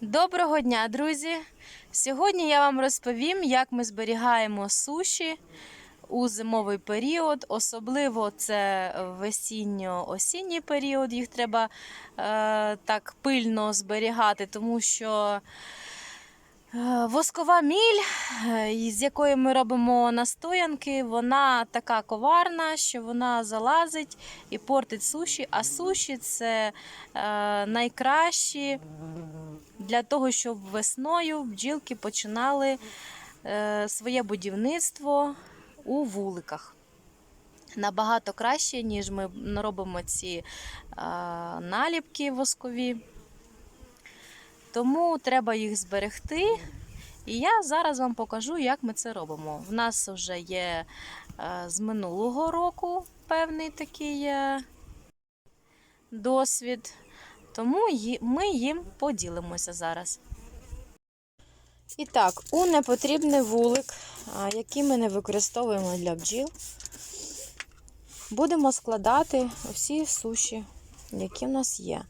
Доброго дня, друзі! Сьогодні я вам розповім, як ми зберігаємо суші у зимовий період. Особливо це весінньо-осінній період. Їх треба е, так пильно зберігати, тому що воскова міль, е, із якої ми робимо настоянки, вона така коварна, що вона залазить і портить суші. А суші це е, найкращі для того, щоб весною бджілки починали е, своє будівництво у вуликах. Набагато краще, ніж ми робимо ці е, наліпки воскові. Тому треба їх зберегти. І я зараз вам покажу, як ми це робимо. В нас вже є е, з минулого року певний такий е, досвід. Тому ми їм поділимося зараз. І так, у непотрібний вулик, який ми не використовуємо для бджіл, будемо складати всі суші, які в нас є.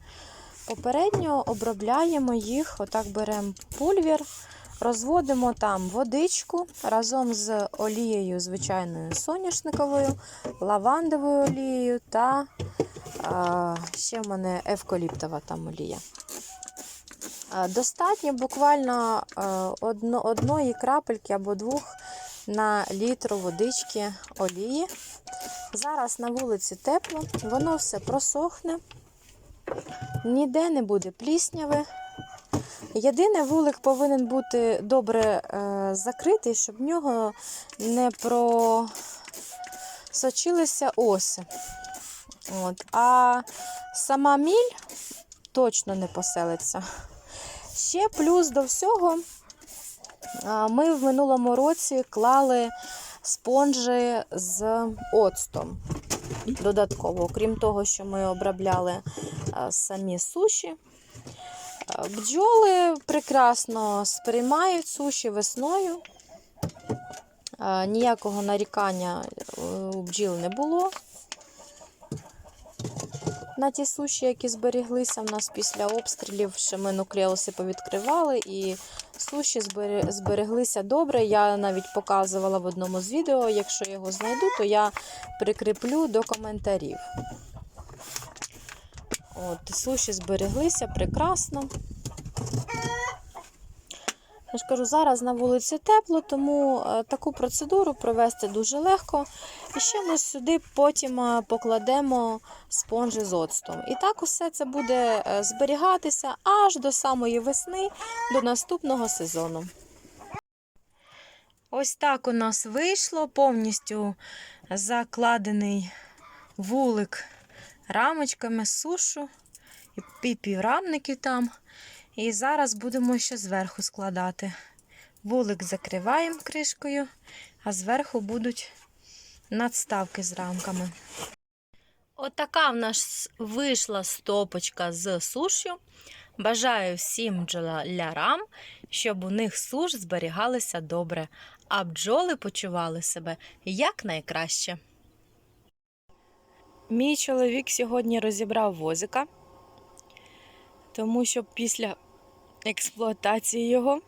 Попередньо обробляємо їх, отак беремо пульвір, розводимо там водичку разом з олією звичайною соняшниковою, лавандовою олією та а, ще в мене евкаліптова там олія. Достатньо буквально одно, одної крапельки або двох на літр водички олії. Зараз на вулиці тепло, воно все просохне, ніде не буде плісняви. Єдине, вулик повинен бути добре е, закритий, щоб в нього не просочилися оси. От. А сама міль точно не поселиться. Ще плюс до всього, ми в минулому році клали спонжі з оцтом додатково. Окрім того, що ми обробляли самі суші. Бджоли прекрасно сприймають суші весною. Ніякого нарікання е, у бджіл не було на ті суші, які зберіглися в нас після обстрілів, що ми нуклеуси повідкривали, і суші збереглися добре. Я навіть показувала в одному з відео. Якщо я його знайду, то я прикріплю до коментарів. От, суші збереглися прекрасно. Я ж кажу, зараз на вулиці тепло, тому е, таку процедуру провести дуже легко. І ще ми сюди потім е, покладемо спонжі з оцтом. І так усе це буде е, зберігатися аж до самої весни, до наступного сезону. Ось так у нас вийшло повністю закладений вулик рамочками сушу і піврамники там. І зараз будемо ще зверху складати. Вулик закриваємо кришкою, а зверху будуть надставки з рамками. Отака в нас вийшла стопочка з сушю. Бажаю всім бджолярам, щоб у них суш зберігалися добре, а бджоли почували себе якнайкраще. Мій чоловік сьогодні розібрав возика, тому що після експлуатації його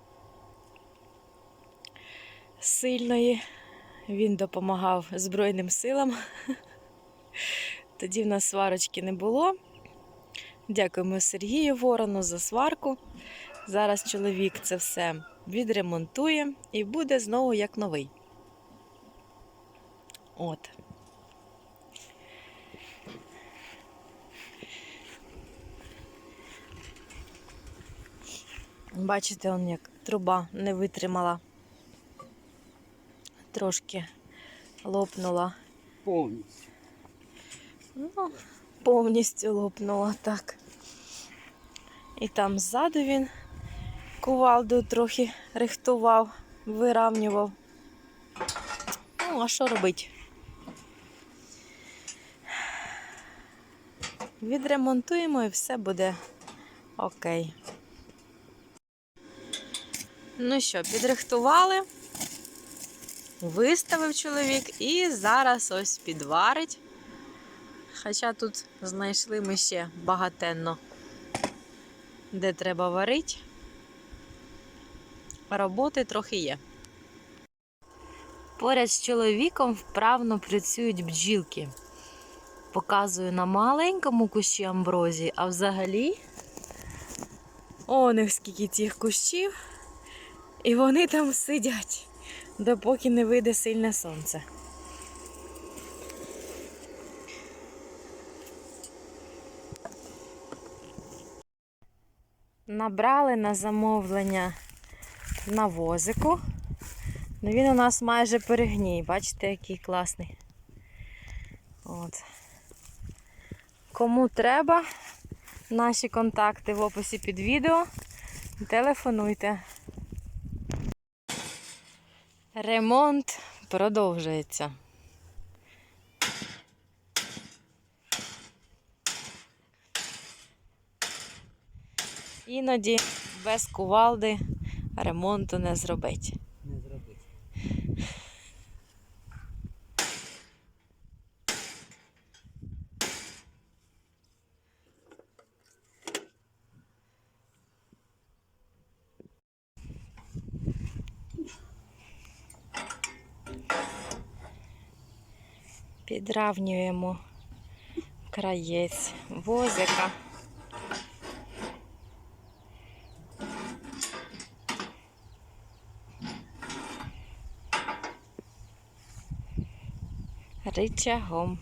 сильної він допомагав Збройним силам. Тоді в нас сварочки не було. Дякуємо Сергію Ворону за сварку. Зараз чоловік це все відремонтує і буде знову як новий. От. Бачите, он як труба не витримала. Трошки лопнула. Повністю. Ну, повністю лопнула так. І там ззаду він кувалду трохи рихтував, виравнював. Ну, а що робить? Відремонтуємо і все буде окей. Ну що, підрихтували, виставив чоловік і зараз ось підварить. Хоча тут знайшли ми ще багатенно де треба варити. Роботи трохи є. Поряд з чоловіком вправно працюють бджілки. Показую на маленькому кущі амброзії, а взагалі о, них скільки цих кущів. І вони там сидять, допоки не вийде сильне сонце. Набрали на замовлення навозику. Ну, він у нас майже перегній. Бачите, який класний. От. Кому треба, наші контакти в описі під відео. Телефонуйте. Ремонт продовжується. Іноді без кувалди ремонту не зробить. Підравнюємо краєць возика. Ричагом.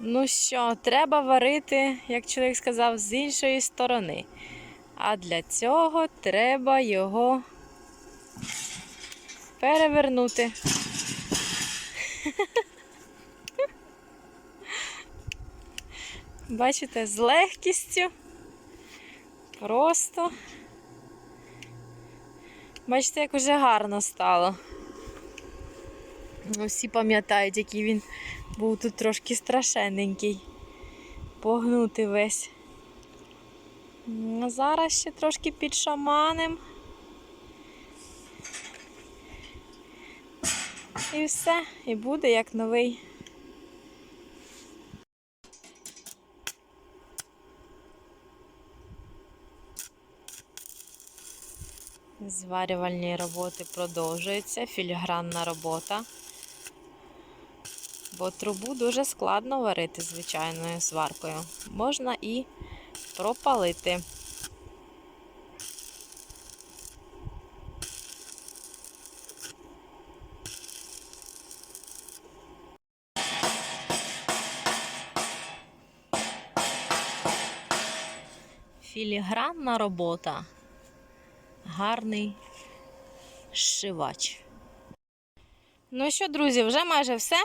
Ну що, треба варити, як чоловік сказав, з іншої сторони. А для цього треба його перевернути. Бачите, з легкістю. Просто. Бачите, як уже гарно стало. Ну, Всі пам'ятають, який він був тут трошки страшенненький. Погнути весь. А зараз ще трошки підшаманим. І все, і буде як новий. Зварювальні роботи продовжуються, філігранна робота. Бо трубу дуже складно варити звичайною сваркою. Можна і пропалити. Філігранна робота. Гарний зшивач. Ну що, друзі, вже майже все.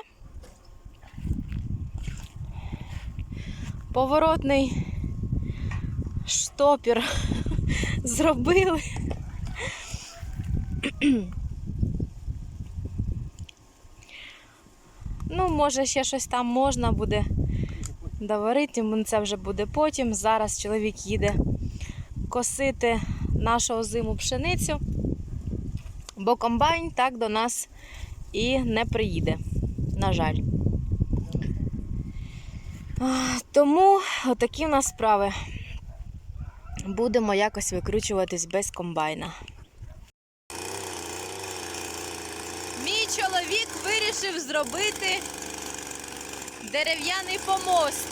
Поворотний штопір зробили. Ну, може, ще щось там можна буде доварити, це вже буде потім. Зараз чоловік їде косити нашу зиму пшеницю, бо комбайн так до нас і не приїде, на жаль. Тому отакі в нас справи. Будемо якось викручуватись без комбайна. Мій чоловік вирішив зробити дерев'яний помост.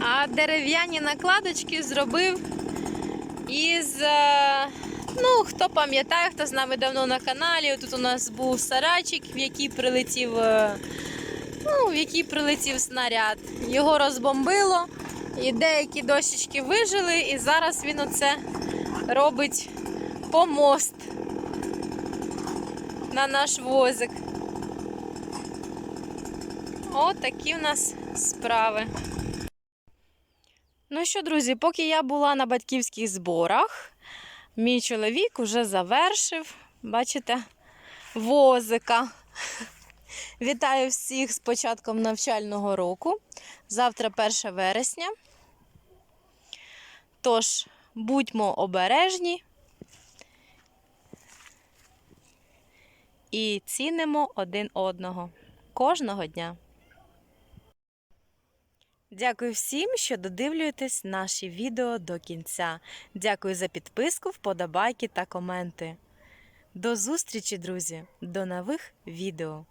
А дерев'яні накладочки зробив із. Ну, хто пам'ятає, хто з нами давно на каналі. Тут у нас був сарайчик, в який прилетів, е, ну, в який прилетів снаряд. Його розбомбило, і деякі дощечки вижили, і зараз він оце робить помост на наш возик. От такі в нас справи. Ну що, друзі, поки я була на батьківських зборах, мій чоловік уже завершив, бачите, возика. Вітаю всіх з початком навчального року. Завтра 1 вересня. Тож, будьмо обережні і цінимо один одного кожного дня. Дякую всім, що додивлюєтесь наші відео до кінця. Дякую за підписку, вподобайки та коменти. До зустрічі, друзі! До нових відео!